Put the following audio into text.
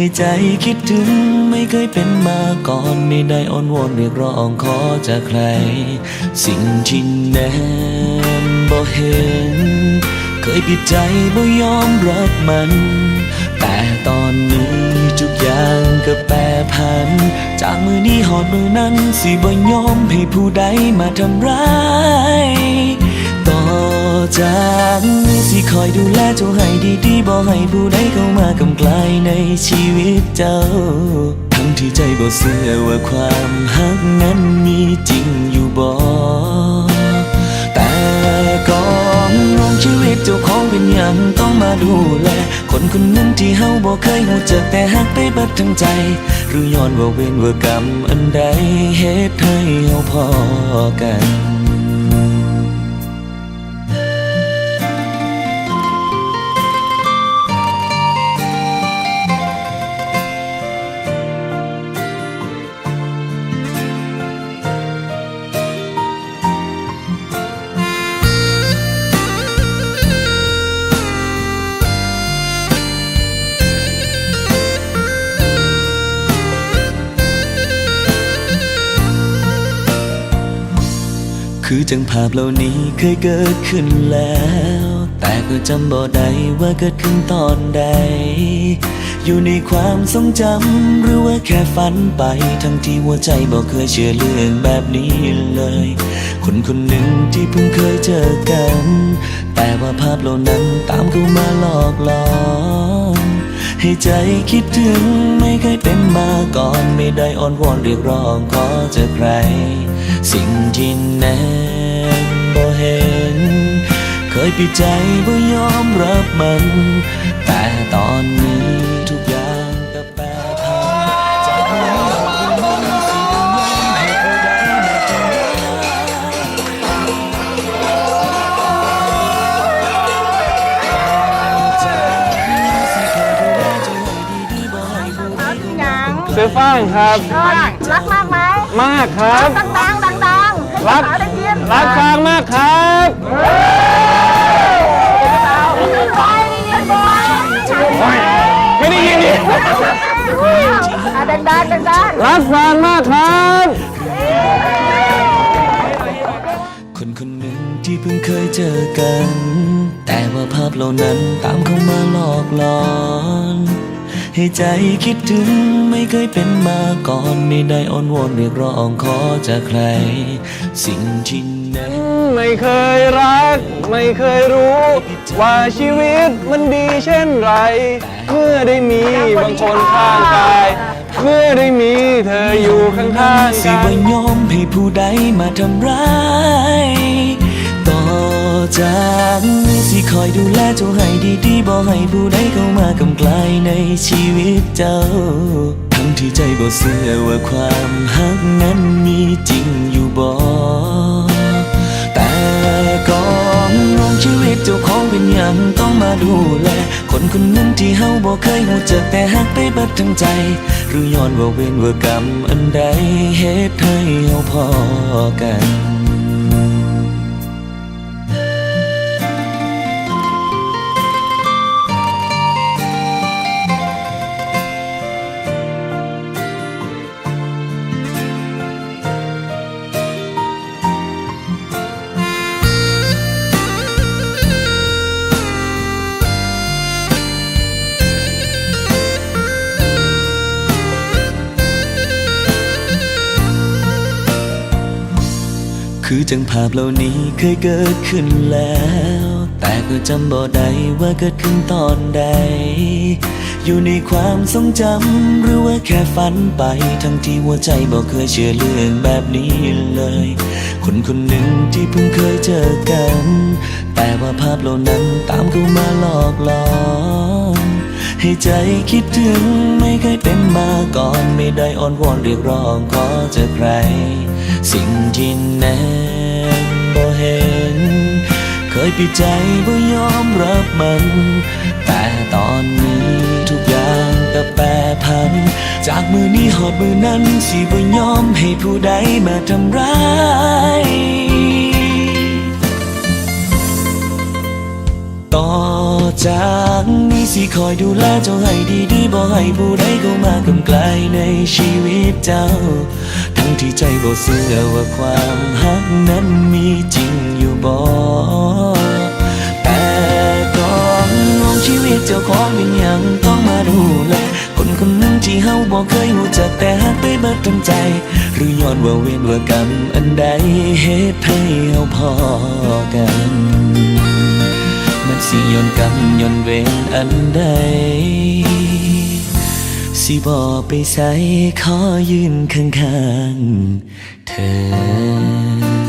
ให้ใจคิดถึงไม่เคยเป็นมาก่อน ไม่ได้อ้อนวอนเรียกร้องขอจากใคร สิ่งที่แนมบ่เห็น เคยปิดใจบ่ยอมรับมัน แต่ตอนนี้ทุกอย่างก็แปรผัน จากมือนี้หอดมือนั้น สิบ่ยอมให้ผู้ใดมาทำร้ายต่อจากนี้สิคอยดูแลเจ้าให้ดี ให้ผู้ใดเข้ามากำกลายในชีวิตเจ้า ทั้งที่ใจบ่เชื่อว่าความหักนั้นมีจริงอยู่บ่แต่ก่อนน้องชีวิตเจ้าของเป็นอย่างต้องมาดูแล คนคนนึ่งที่เฮาบ่เคยหูจักแต่หักไปบิดทั้งใจ หรือย้อนว่าเวรว่ากรรมอันใดเหตุให้เฮาพอกัน คือจังภาพเหล่านี้เคยเกิดขึ้นแล้ว แต่ก็จำบ่ได้ว่าเกิดขึ้นตอนใด อยู่ในความทรงจำหรือว่าแค่ฝันไป ทั้งที่หัวใจบ่เคยเชื่อเรื่องแบบนี้เลย คนคนหนึ่งที่เพิ่งเคยเจอกัน แต่ว่าภาพเหล่านั้นตามเข้ามาหลอกหลอนให้ใจคิดถึงไม่เคยเป็นมาก่อน ไม่ได้อ้อนวอนเรียกร้องขอจากใคร สิ่งที่แนมบ่เห็น เคยปิดใจบ่ยอมรับมัน แต่ตอนนี้ทุกอย่างก็แปรผันจากนี้มันสิบ่ยอมให้ผู้ใดมาทำร้ายจากนี้สิคอยดูแลเจ้าให้ดีๆบ่ให้ผู้ใดเข้ามายังซื้อฟ้างครับรักมากไหมมากครับดังๆดังๆให้ รักสาวได้ยินรักฟางมากครับบอยได้ยินบอยไม่ได้ยินดิอะดังๆดังรักฟางมากครับคนคนหนึ่งที่เพิ่งเคยเจอกัน แต่ว่าภาพเหล่านั้นตามเข้ามาหลอกหลอน ให้ใจคิดถึงไม่เคยเป็นมาก่อน ไม่ได้อ้อนวอนเรียกร้องขอจากใคร สิ่งที่แน่ไม่เคยรัก ไม่เคยรู้ ว่าชีวิตมันดีเช่นไร เมื่อได้มีบางคนข้างกาย เมื่อได้มีเธออยู่ข้างๆกัสินบ่ยอมให้ผู้ใดมาทำร้ายต่อ จากนี้สิคอยดูแลเจ้าให้ดีๆบ่ให้ผู้ใดเข้ามากำไกลในชีวิตเจ้า ทั้งที่ใจบ่เชื่อว่าความหักนั้นมีจริงอยู่บ่แต่ก่อนน้องชีวิตเจ้าของเป็นอย่างต้องมาดูแล คนคนนึ่งที่เฮาบ่เคยหูจักแต่หักไปเบิดทั้งใจ หรือย้อนว่าเวรว่ากรรมอันใดเหตุให้เฮาพอกัน คือจังภาพเหล่านี้เคยเกิดขึ้นแล้ว แต่ก็จำบ่ได้ว่าเกิดขึ้นตอนใด อยู่ในความทรงจำหรือว่าแค่ฝันไป ทั้งที่หัวใจบ่เคยเชื่อเรื่องแบบนี้เลย คนคนหนึ่งที่เพิ่งเคยเจอกัน แต่ว่าภาพเหล่านั้นตามเข้ามาหลอกหลอน ให้ใจคิดถึงไม่เคยเป็นมาก่อน ไม่ได้อ้อนวอนเรียกร้องขอจากใคร สิ่งที่แนมบ่เห็น เคยปิดใจบ่ยอมรับมัน แต่ตอนนี้ทุกอย่างก็แปรผัน จากมือนี้หอดมือนั้นสิบ่ยอมให้ผู้ใดมาทำร้ายต่อจาก สิคอยดูแลเจ้าให้ดีๆบ่ให้ผู้ใดเข้ามากำไกลในชีวิตเจ้า ทั้งที่ใจบ่เชื่อว่าความหักนั้นมีจริงอยู่บ่แต่ก่อนมองชีวิตเจ้าของเป็นหยังต้องมาดูแลคนคนหนึ่งที่เฮาบ่เคยรู้จักแต่หักไปเบิดทั้งใจ หรือย้อนว่าเวรว่ากรรมอันใดเหตุให้เฮาพอกัน สิย้อนกรรมย้อนเวรอันใด สิบอไปใส่ขอยืนข้างๆเธอ